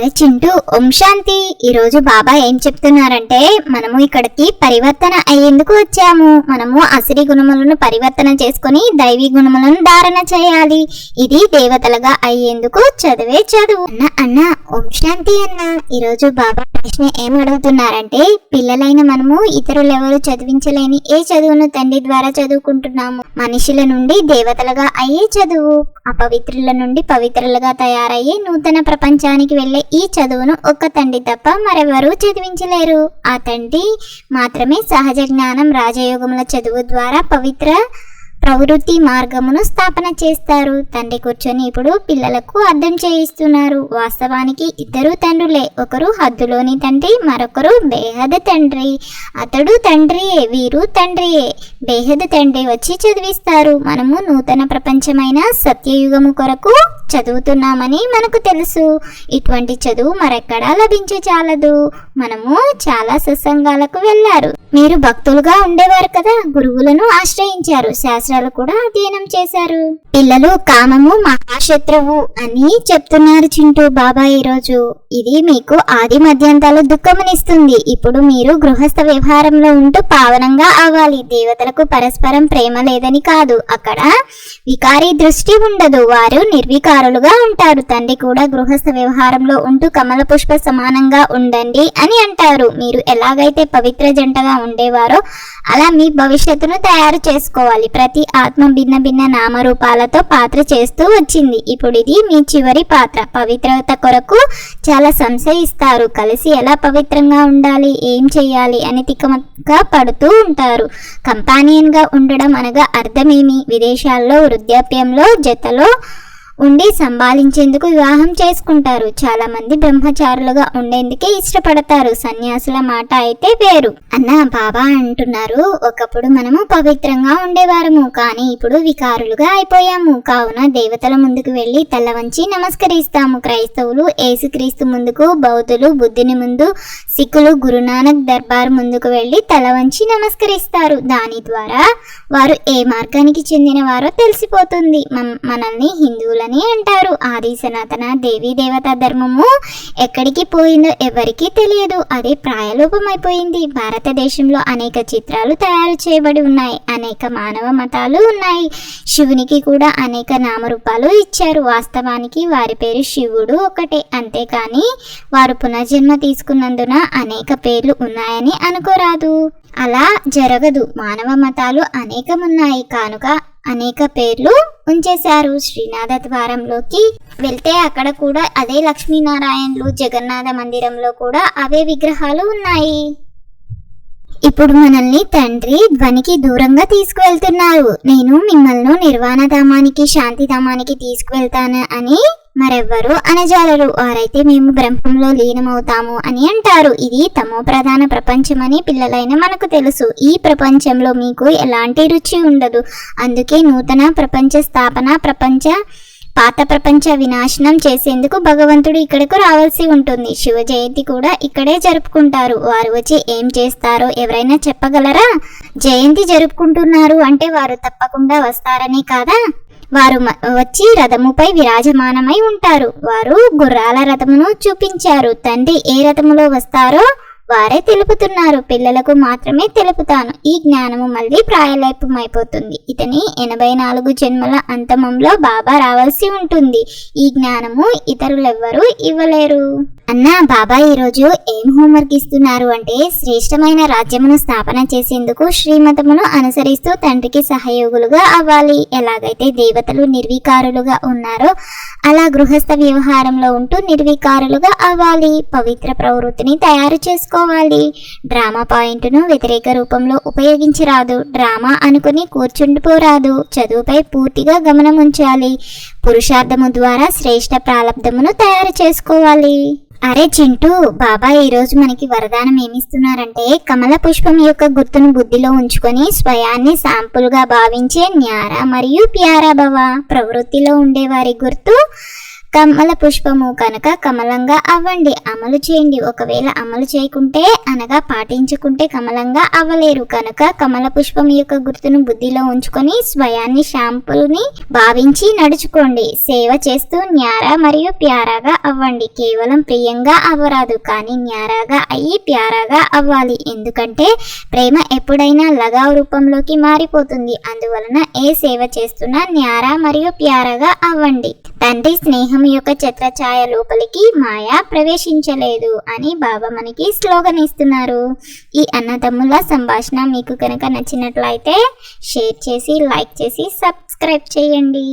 చింటూ ఓం శాంతి. ఈరోజు బాబా ఏం చెప్తున్నారంటే మనము ఇక్కడికి పరివర్తన అయ్యేందుకు వచ్చాము. మనము అసిరి గుణములను పరివర్తన చేసుకొని దైవీ గుణములను ధారణ చేయాలి. ఇది దేవతలుగా అయ్యేందుకు చదివే చదువు. అన్న అన్న ఓం శాంతి అన్న. ఈరోజు బాబా ప్రశ్న ఏం అడుగుతున్నారంటే పిల్లలైన మనము ఇతరులు ఎవరు చదివించలేని ఏ చదువును తండ్రి ద్వారా చదువుకుంటున్నాము? మనుషుల నుండి దేవతలుగా అయ్యే చదువు అపవిత్రుల నుండి పవిత్రులుగా తయారయ్యే నూతన ప్రపంచానికి వెళ్ళే ఈ చదువును ఒక్క తండ్రి తప్ప మరెవరూ చదివించలేరు. ఆ తండ్రి మాత్రమే సహజ జ్ఞానం రాజయోగముల చదువు ద్వారా పవిత్ర ప్రవృత్తి మార్గమును స్థాపన చేస్తారు. తండ్రి కూర్చొని ఇప్పుడు పిల్లలకు అర్థం చేయిస్తున్నారు. వాస్తవానికి ఇద్దరు తండ్రులే. ఒకరు హద్దులోని తండ్రి మరొకరు బేహద తండ్రి. అతడు తండ్రియే వీరు తండ్రియే. బేహద తండ్రి వచ్చి చదివిస్తారు. మనము నూతన ప్రపంచమైన సత్యయుగము కొరకు చదువుతున్నామని మనకు తెలుసు. ఇటువంటి చదువు మరెక్కడా లభించే చాలదు. మనము చాలా సత్సంగాలకు వెళ్ళారు. మీరు భక్తులుగా ఉండేవారు కదా గురువులను ఆశ్రయించారు శాస్త్రాలు కూడా అధ్యయనం చేశారు. పిల్లలు కామము మహాశత్రువు అని చెప్తున్నారు చింటూ బాబా ఈరోజు. ఇది మీకు ఆది మధ్యంతాలు దుఃఖమునిస్తుంది. ఇప్పుడు మీరు గృహస్థ వ్యవహారంలో ఉంటూ పావనంగా అవ్వాలి దేవతలకు పరస్పరం ప్రేమ లేదని కాదు. అక్కడ వికారి దృష్టి ఉండదు. వారు నిర్వికారులుగా ఉంటారు. తండ్రి కూడా గృహస్థ వ్యవహారంలో ఉంటూ కమల పుష్ప సమానంగా ఉండండి అని అంటారు. మీరు ఎలాగైతే పవిత్ర జంటగా ఉండేవారో అలా మీ భవిష్యత్తును తయారు చేసుకోవాలి. ప్రతి ఆత్మ భిన్న భిన్న నామరూపాలతో పాత్ర చేస్తూ వచ్చింది. ఇప్పుడు ఇది మీ చివరి పాత్ర. పవిత్రత కొరకు చాలా సంశయిస్తారు. కలిసి ఎలా పవిత్రంగా ఉండాలి? ఏం చేయాలి? అని తికమక పడుతూ ఉంటారు. కంపానియన్గా ఉండడం అనగా అర్థమేమి? విదేశాల్లో వృద్ధాప్యంలో జతలో ఉండి సంభాలించేందుకు వివాహం చేసుకుంటారు. చాలా మంది బ్రహ్మచారులుగా ఉండేందుకే ఇష్టపడతారు. సన్యాసుల మాట అయితే వేరు. అన్న బాబా అంటున్నారు ఒకప్పుడు మనము పవిత్రంగా ఉండేవారము కానీ ఇప్పుడు వికారులుగా అయిపోయాము. కావున దేవతల ముందుకు వెళ్ళి తల వంచి నమస్కరిస్తాము. క్రైస్తవులు ఏసుక్రీస్తు ముందుకు బౌద్ధులు బుద్ధుని ముందు సిక్కులు గురునానక్ దర్బార్ ముందుకు వెళ్ళి తల వంచి నమస్కరిస్తారు. దాని ద్వారా వారు ఏ మార్గానికి చెందిన వారో తెలిసిపోతుంది మనల్ని హిందువులని అంటారు. ఆది సనాతన దేవీ దేవత ధర్మము ఎక్కడికి పోయిందో ఎవరికీ తెలియదు. అది ప్రాయలోపమైపోయింది. భారతదేశంలో అనేక చిత్రాలు తయారు చేయబడి ఉన్నాయి. అనేక మానవ మతాలు ఉన్నాయి. శివునికి కూడా అనేక నామరూపాలు ఇచ్చారు. వాస్తవానికి వారి పేరు శివుడు ఒకటే. అంతేకాని వారు పునర్జన్మ తీసుకున్నందున అనేక పేర్లు ఉన్నాయని అనుకోరాదు. అలా జరగదు. మానవ మతాలు అనేకమున్నాయి. కానుక అనేక పేర్లు ఉంచేశారు శ్రీనాథ ద్వారంలోకి. వెళ్తే అక్కడ కూడా అదే లక్ష్మీనారాయణలు జగన్నాథ మందిరంలో కూడా అవే విగ్రహాలు ఉన్నాయి. ఇప్పుడు మనల్ని తండ్రి ధ్వనికి దూరంగా తీసుకువెళ్తున్నారు. నేను మిమ్మల్ని నిర్వాణధామానికి శాంతిధామానికి తీసుకువెళ్తాను అని మరెవ్వరు అనజాలరు. వారైతే మేము బ్రహ్మంలో లీనమవుతాము అని అంటారు. ఇది తమో ప్రధాన ప్రపంచమని పిల్లలైన మనకు తెలుసు. ఈ ప్రపంచంలో మీకు ఎలాంటి రుచి ఉండదు. అందుకే నూతన ప్రపంచ స్థాపన ప్రపంచ పాత ప్రపంచ వినాశనం చేసేందుకు భగవంతుడు ఇక్కడకు రావాల్సి ఉంటుంది. శివ జయంతి కూడా ఇక్కడే జరుపుకుంటారు. వారు వచ్చి ఏం చేస్తారో ఎవరైనా చెప్పగలరా? జయంతి జరుపుకుంటున్నారు అంటే వారు తప్పకుండా వస్తారని కాదా? వారు మ- వచ్చి రథముపై విరాజమానమై ఉంటారు. వారు గుర్రాల రథమును చూపించారు. తండ్రి ఏ రథములో వస్తారో వారే తెలుపుతున్నారు. పిల్లలకు మాత్రమే తెలుపుతాను. ఈ జ్ఞానము మళ్ళీ ప్రాయలైపమైపోతుంది. ఇతని ఎనభై నాలుగు జన్మల అంతమంలో బాబా రావాల్సి ఉంటుంది. ఈ జ్ఞానము ఇతరులెవ్వరూ ఇవ్వలేరు. అన్న బాబా ఈరోజు ఏం హోంవర్క్ ఇస్తున్నారు అంటే శ్రేష్టమైన రాజ్యమును స్థాపన చేసేందుకు శ్రీమతమును అనుసరిస్తూ తండ్రికి సహయోగులుగా అవ్వాలి. ఎలాగైతే దేవతలు నిర్వికారులుగా ఉన్నారో అలా గృహస్థ వ్యవహారంలో ఉంటూ నిర్వికారులుగా అవ్వాలి. పవిత్ర ప్రవృత్తిని తయారు చేసుకోవాలి డ్రామా పాయింట్ను వ్యతిరేక రూపంలో ఉపయోగించరాదు. డ్రామా అనుకుని కూర్చుండిపోరాదు. చదువుపై పూర్తిగా గమనం ఉంచాలి. పురుషార్థము ద్వారా శ్రేష్ట ప్రారంధమును తయారు చేసుకోవాలి. అరే చింటూ బాబా ఈ రోజు మనకి వరదానం ఏమిస్తున్నారంటే కమల పుష్పం యొక్క గుర్తును బుద్ధిలో ఉంచుకొని స్వయాన్ని శాంపుల్గా భావించే న్యార మరియు ప్యారా భవ. ప్రవృత్తిలో ఉండేవారి గుర్తు కమల పుష్పము కనుక కమలంగా అవ్వండి అమలు చేయండి. ఒకవేళ అమలు చేయకుంటే అనగా పాటించుకుంటే కమలంగా అవ్వలేరు. కనుక కమల పుష్పం యొక్క గుర్తును బుద్ధిలో ఉంచుకొని స్వయాన్ని షాంపుల్ని భావించి నడుచుకోండి. సేవ చేస్తూ న్యారా మరియు ప్యారాగా అవ్వండి. కేవలం ప్రియంగా అవ్వరాదు కానీ న్యారాగా అయ్యి ప్యారాగా అవ్వాలి. ఎందుకంటే ప్రేమ ఎప్పుడైనా లగావ్ రూపంలోకి మారిపోతుంది. అందువలన ఏ సేవ చేస్తున్నా న్యారా మరియు ప్యారాగా అవ్వండి. తండ్రి స్నేహం యొక్క ఛత్రఛాయ లోపలికి మాయ ప్రవేశించలేదు అని బాబా మనకి స్లోగన్ ఇస్తున్నారు. ఈ అన్నదమ్ముల సంభాషణ మీకు కనుక నచ్చినట్లయితే షేర్ చేసి లైక్ చేసి సబ్స్క్రైబ్ చేయండి.